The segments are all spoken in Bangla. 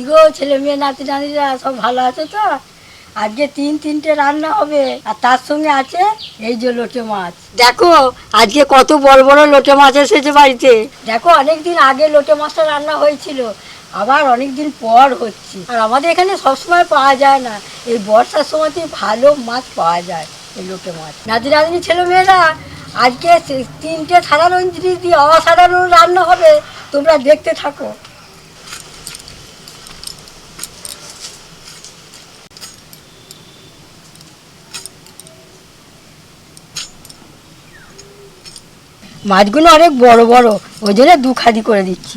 কি গো ছেলে মেয়ে নাতি নাতিরা সব ভালো আছে তো? আজকে তিন তিনটে রান্না হবে আর তার সঙ্গে আছে এই যে লোটে মাছ। দেখো আজকে কত বড় বড় লোটে মাছ এসেছে বাড়িতে। দেখো অনেক দিন আগে লোটে মাছটা রান্না হয়েছিল আবার অনেক দিন পর হচ্ছে। আর আমাদের এখানে সবসময় পাওয়া যায় না এই বর্ষার সময়তে ভালো মাছ পাওয়া যায় এই লোটে মাছ। নাতি নাতনি ছেলে মেয়েরা আজকে তিনটে সাধারণ জিনিস দিয়ে অসাধারণ রান্না হবে তোমরা দেখতে থাকো। মাছগুলো অনেক বড় বড়, ওই জন্য দু খাদি করে দিচ্ছি।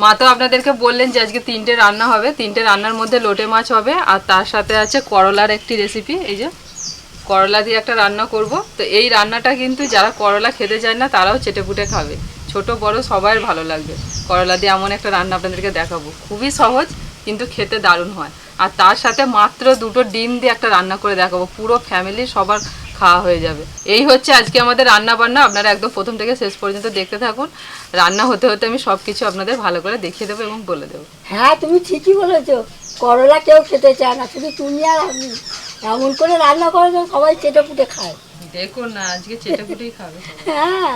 মা তো আপনাদেরকে বললেন যে আজকে তিনটে রান্না হবে, তিনটে রান্নার মধ্যে লোটে মাছ হবে, আর তার সাথে আছে করলার একটি রেসিপি এই যে করলা দিয়ে একটা রান্না করব। তো এই রান্নাটা কিন্তু যারা করলা খেতে চায় না, তারাও চেটেপুটে খাবে। ছোট, বড় সবার ভালো লাগবে। করলা দিয়ে এমন একটা রান্না আপনাদেরকে দেখাবো। খুবই সহজ, কিন্তু খেতে দারুণ হয়। আর তার সাথে মাত্র দুটো ডিম দিয়ে একটা রান্না করে দেখাবো। পুরো ফ্যামিলি সবার খাওয়া হয়ে যাবে। এই হচ্ছে আজকে আমাদের রান্না বান্না আপনারা একদম প্রথম থেকে শেষ পর্যন্ত দেখতে থাকুন। রান্না হতে হতে আমি সব কিছু আপনাদের ভালো করে দেখিয়ে দেবো এবং বলে দেবো। হ্যাঁ তুমি ঠিকই বলেছ। করলা কেউ খেতে চায় না শুধু তুমি আর আমি। এমন করে রান্না করে সবাই চেটে পুটে খায়। দেখুন না আজকে চেটেপুটেই খাবে হ্যাঁ।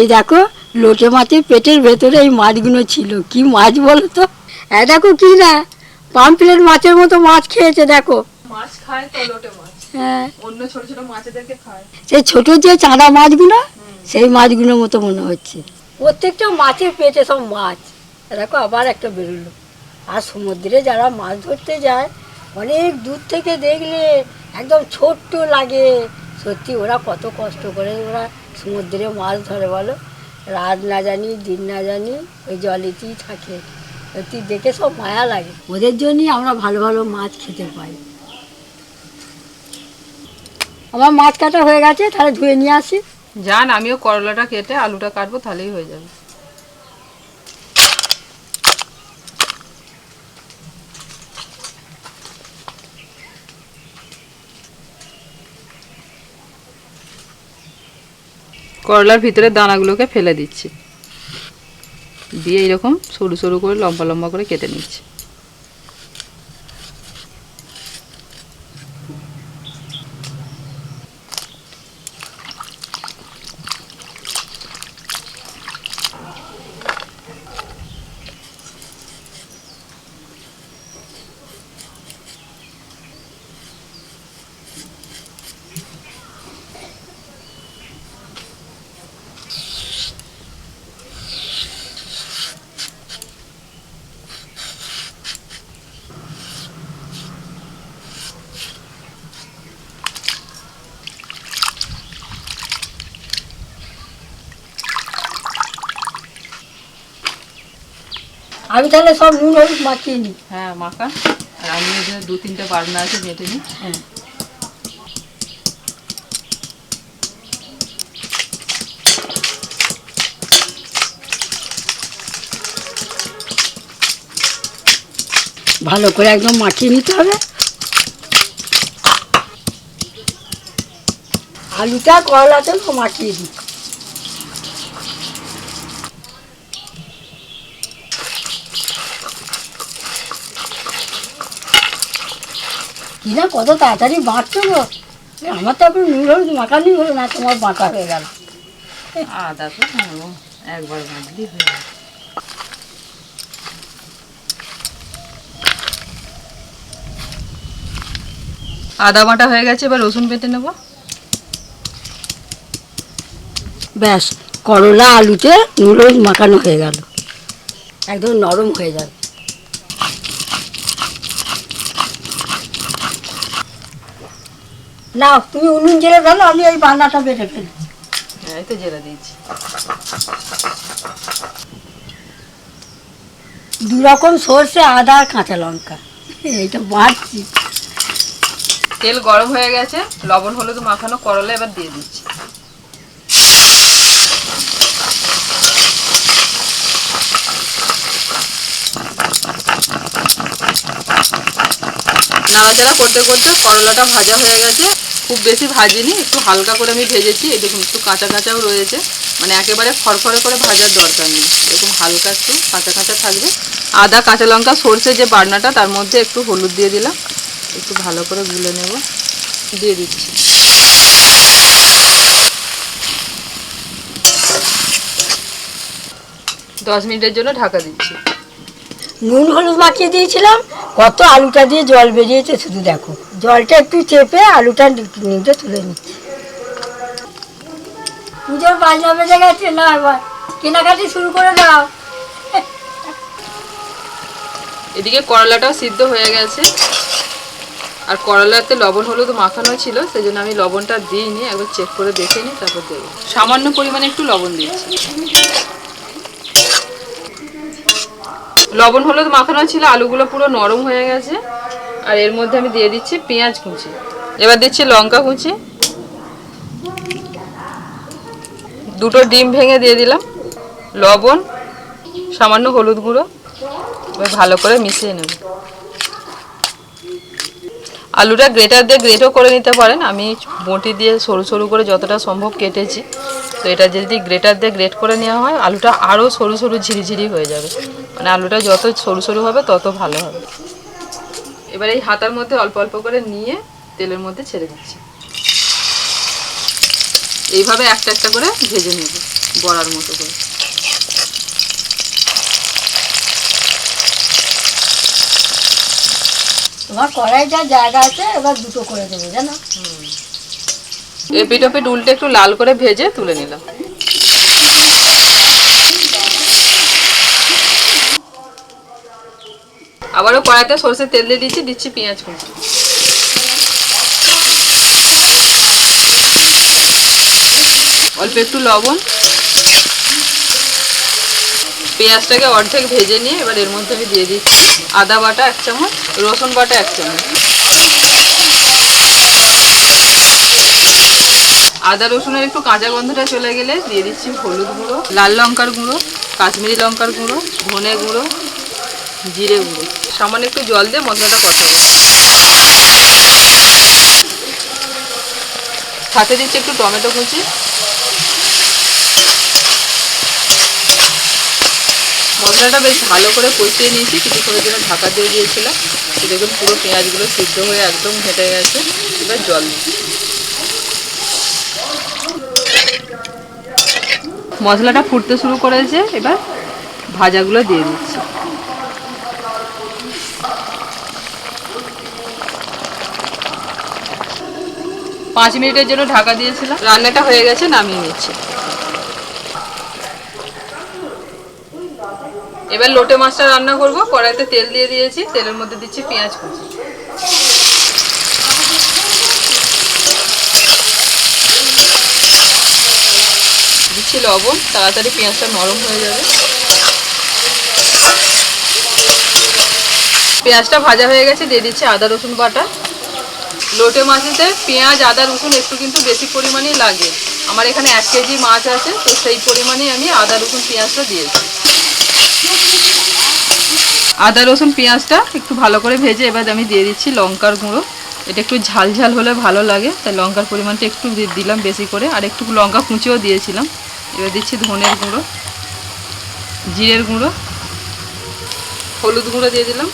এই দেখো লোটে মাছের পেটের ভেতরে এই মাছগুলো ছিল। কি মাছ বলো তো? হ্যাঁ দেখো কি না পাম্পলেট মাছের মতো মাছ খেয়েছে দেখো। মাছ খায় মাছ। হ্যাঁ। অন্য ছোট ছোট মাছেদেরকে খায়। সেই ছোট যে চাঁদা মাছগুলো সেই মাছগুলোর মতো মনে হচ্ছে। প্রত্যেকটা মাছের পেটে সব মাছ। দেখো আবার একটা বেরোলো। আর সমুদ্রে যারা মাছ ধরতে যায় অনেক দূর থেকে দেখলে একদম ছোট্ট লাগে। সত্যি ওরা কত কষ্ট করে ওরা সমুদ্রে মাছ ধরে বলো? রাত না জানি দিন না জানি ওই জলেতেই থাকে। সত্যি দেখে সব মায়া লাগে। ওদের জন্যই আমরা ভালো ভালো মাছ খেতে পাই। আমার মাছ কাটা হয়ে গেছে, তাহলে ধুয়ে নিয়ে আসি। যান, আমিও করলাটা কেটে আলুটা কাটবো, তাহলেই হয়ে যাবে। করলার ভিতরে দানাগুলোকে ফেলে দিচ্ছি। দিয়ে এরকম সরু সরু করে, লম্বা লম্বা করে কেটে নিচ্ছি। আমি তাহলে সব নুন হলুদ মাখিয়ে নিই। হ্যাঁ মাখা। আর আমি দু তিনটে বাটনা আছে বেটে নিই। হ্যাঁ। ভালো করে একদম মাখিয়ে নিতে হবে। আলুটা করলাতে মাখিয়ে দিই। কি না কত তাড়াতাড়ি বাঁচছো গো? আমার তো এখন নুন হলুদ মাখানি হলো না তোমার বাঁকা হয়ে গেল। আদা তো একবার বাঁধলি হয়ে আদা বাটা হয়ে গেছে এবার রসুন পেতে নেব। ব্যাস করলা আলুতে হলুদ মাখানো হয়ে গেল। একদম নরম হয়ে যাবে। না তুমি উনুন জেলে ফেলো আমি ওই বান্নাটা বেঁধে ফেলি এই তো জেলে দিয়েছি। দু রকম সর্ষে আদা আর কাঁচা লঙ্কা। এইটা বাড়ছি। তেল গরম হয়ে গেছে লবণ হলুদ মাখানো করলা এবার দিয়ে দিচ্ছি। নাড়াচাড়া করতে করতে করলাটা ভাজা হয়ে গেছে। খুব বেশি ভাজিনি, একটু হালকা করে আমি ভেজেছি। এই দেখুন, একটু কাঁচা কাঁচাও রয়েছে। মানে একেবারে খড়খড়ে করে ভাজার দরকার নেই। এরকম হালকা একটু কাঁচা কাঁচা থাকবে। আদা, কাঁচা লঙ্কা, সর্ষে যে বাটনাটা, তার মধ্যে একটু হলুদ দিয়ে দিলাম। একটু ভালো করে গুলে নেব। দিয়ে দিচ্ছি। দশ মিনিটের জন্য ঢাকা দিচ্ছি। নুন হলুদ মাখিয়ে দিয়েছিলাম, কত আলুটা দিয়ে জল বেরিয়েছে শুধু দেখো। জলটা একটু চেপে আলুটা নিতে তুলে নিচ্ছি। পুজোর বাজনা বেজে গেছে না এবার? কেনাকাটি শুরু করে দাও। এদিকে করলাটাও সিদ্ধ হয়ে গেছে। আর করলাতে লবণ হলুদ মাখানো ছিল সেই জন্য আমি লবণটা দিইনি, একবার চেক করে দেখে নিই, তারপর দেবো। সামান্য পরিমাণে একটু লবণ দিয়েছি লবণ, হলুদ মাখানো ছিল, আলুগুলো পুরো নরম হয়ে গেছে। আর এর মধ্যে আমি দিয়ে দিচ্ছি পেঁয়াজ কুচি। এবার দিচ্ছি লঙ্কা কুচি। দুটো ডিম ভেঙে দিয়ে দিলাম। লবণ, সামান্য হলুদ গুঁড়ো। এবার ভালো করে মিশিয়ে নেব। আলুটা গ্রেটার দিয়ে গ্রেটও করে নিতে পারেন। আমি বটি দিয়ে সরু সরু করে যতটা সম্ভব কেটেছি। তো এটা যদি গ্রেটার দিয়ে গ্রেট করে নেওয়া হয় আলুটা আরও সরু সরু ঝিরিঝিরি হয়ে যাবে। মানে আলুটা যত সরু সরু হবে তত ভালো হবে। এবার এই হাতার মধ্যে অল্প অল্প করে নিয়ে তেলের মধ্যে ছেড়ে দিচ্ছি। এইভাবে একটা একটা করে ভেজে নেব বড়ার মতো করে। তোমার কড়াই যা জায়গা আছে এবার দুটো করে দেবো জানো? এপিট ওপিট উল্টে একটু লাল করে ভেজে তুলে নিলাম। আবারও কড়াইতে সরষের তেল দিয়ে দিচ্ছি দিচ্ছি পেঁয়াজ কুচি। অল্প একটু লবণ। পেঁয়াজটাকে অর্ধেক ভেজে নিয়ে এবার এর মধ্যে আমি দিয়ে দিচ্ছি আদা বাটা এক চামচ, রসুন বাটা এক চামচ। আদা রসুনের একটু কাঁচা গন্ধটা চলে গেলে দিয়ে দিচ্ছি হলুদ গুঁড়ো, লাল লঙ্কার গুঁড়ো, কাশ্মীরি লঙ্কার গুঁড়ো, ধনে গুঁড়ো, জিরে গুঁড়ো। সামান্য একটু জল দিয়ে মশলাটা কষাবো। সাথে দিচ্ছি একটু টমেটো কুচি। মশলাটা বেশ ভালো করে কষিয়ে নিয়েছি, কিছুক্ষণের জন্য ঢাকা দিয়ে দিয়েছিলাম। দেখুন পুরো পেঁয়াজগুলো সিদ্ধ হয়ে একদম ঘেটে গেছে। এবার জল দিচ্ছি। মশলাটা ফুটতে শুরু করেছে, এবার ভাজাগুলো দিয়ে দিচ্ছি। পাঁচ মিনিটের জন্য ঢাকা দিয়েছিলাম। রান্নাটা হয়ে গেছে, নামিয়ে নিচ্ছে। এবার লোটে মাছটা রান্না করব। কড়াইতে তেল দিয়ে দিয়েছি, তেলের মধ্যে দিচ্ছি পেঁয়াজ কুচি। দিচ্ছি লবণ, তাড়াতাড়ি পেঁয়াজটা নরম হয়ে যাবে। পেঁয়াজটা ভাজা হয়ে গেছে, দিয়ে দিচ্ছি আদা, রসুন বাটা। লোটে মাছেতে পেঁয়াজ, আদা, রসুন একটু কিন্তু বেশি পরিমাণেই লাগে। আমার এখানে এক কেজি মাছ আছে, তো সেই পরিমাণেই আমি আদা, রসুন, পেঁয়াজটা দিয়েছি। আদা, রসুন, পেঁয়াজটা একটু ভালো করে ভেজে এবার আমি দিয়ে দিচ্ছি লঙ্কার গুঁড়ো। এটা একটু ঝাল ঝাল হলে ভালো লাগে, তাই লঙ্কার পরিমাণটা একটু দিলাম বেশি করে, আর একটু লঙ্কা কুচিও দিয়েছিলাম। এবার দিচ্ছি ধনের গুঁড়ো, জিরের গুঁড়ো, হলুদ গুঁড়ো দিয়ে দিলাম।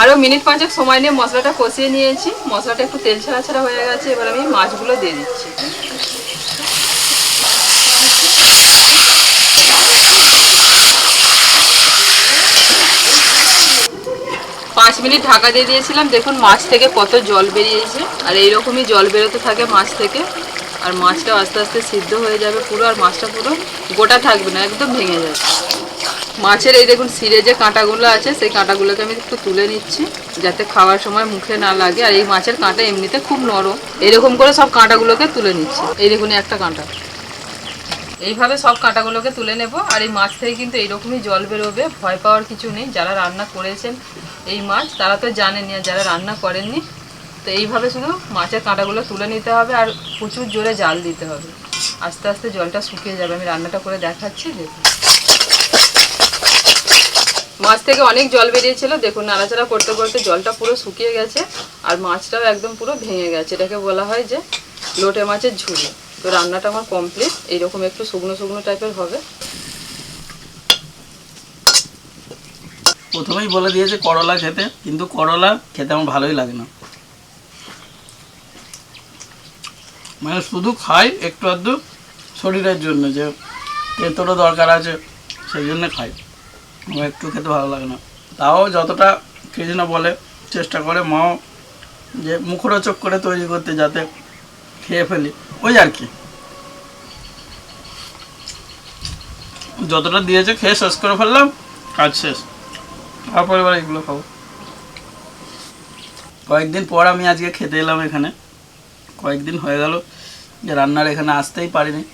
আরও মিনিট পাঁচেক সময় নিয়ে মশলাটা কষিয়ে নিয়েছি। মশলাটা একটু তেল ছাড়া ছাড়া হয়ে গেছে, এবার আমি মাছগুলো দিয়ে দিচ্ছি। পাঁচ মিনিট ঢাকা দিয়ে দিয়েছিলাম। দেখুন মাছ থেকে কত জল বেরিয়েছে। আর এইরকমই জল বেরোতে থাকে মাছ থেকে। আর মাছটা আস্তে আস্তে সিদ্ধ হয়ে যাবে পুরো, আর মাছটা পুরো গোটা থাকবে না, একদম ভেঙে যাবে। মাছের এই দেখুন সিরে যে কাঁটাগুলো আছে, সেই কাঁটাগুলোকে আমি একটু তুলে নিচ্ছি, যাতে খাওয়ার সময় মুখে না লাগে। আর এই মাছের কাঁটা এমনিতে খুব নরম। এরকম করে সব কাঁটাগুলোকে তুলে নিচ্ছি। এই দেখুন একটা কাঁটা। এইভাবে সব কাঁটাগুলোকে তুলে নেব আর এই মাছ থেকে কিন্তু এইরকমই জল বেরোবে, ভয় পাওয়ার কিছু নেই। যারা রান্না করেছেন এই মাছ, তারা তো জানেনি আর যারা রান্না করেননি, তো এইভাবে শুধু মাছের কাঁটাগুলো তুলে নিতে হবে আর প্রচুর জোরে জাল দিতে হবে। আস্তে আস্তে জলটা শুকিয়ে যাবে। আমি রান্নাটা করে দেখাচ্ছি, দেখুন। মাছ থেকে অনেক জল বেরিয়েছিল। দেখুন, নাড়াচাড়া করতে করতে জলটা পুরো শুকিয়ে গেছে আর মাছটাও একদম পুরো ভেঙে গেছে। এটাকে বলা হয় যে লোটে মাছের ঝুড়ি। তো রান্নাটা আমার কমপ্লিট এইরকম একটু শুকনো শুকনো টাইপের হবে। প্রথমেই বলে দিয়েছে করলা খেতে, কিন্তু করলা খেতে আমার ভালোই লাগে না। মানে শুধু খাই একটু আধটু শরীরের জন্য, যে তেতোরও দরকার আছে সেই জন্য খাই। আমার একটু খেতে ভালো লাগে না। তাও যতটা কৃষ্ণ বলে, চেষ্টা করে মাও যে মুখরোচক করে তৈরি করতে যাতে খেয়ে ফেলি। ওই আর কি। যতটা দিয়েছে খেয়ে শেষ করে ফেললাম, কাজ শেষ। তারপরে এবার এগুলো খাব। কয়েকদিন পর আমি আজকে খেতে এলাম এখানে। কয়েকদিন হয়ে গেল যে রান্নার এখানে আসতেই পারিনি।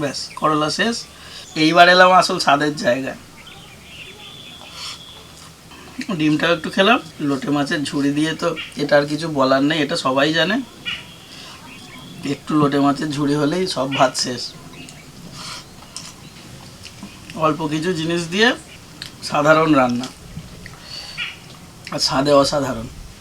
ব্যাস, করলা শেষ। এইবার এলাম আসল স্বাদের জায়গায়। ডিমটাও একটু খেলাম, লোটে মাছের ঝুড়ি দিয়ে তো এটা আর কিছু বলার নেই, এটা সবাই জানে। একটু লোটে মাছের ঝুড়ি হলেই সব ভাত শেষ। অল্প কিছু জিনিস দিয়ে সাধারণ রান্না, আর স্বাদে অসাধারণ।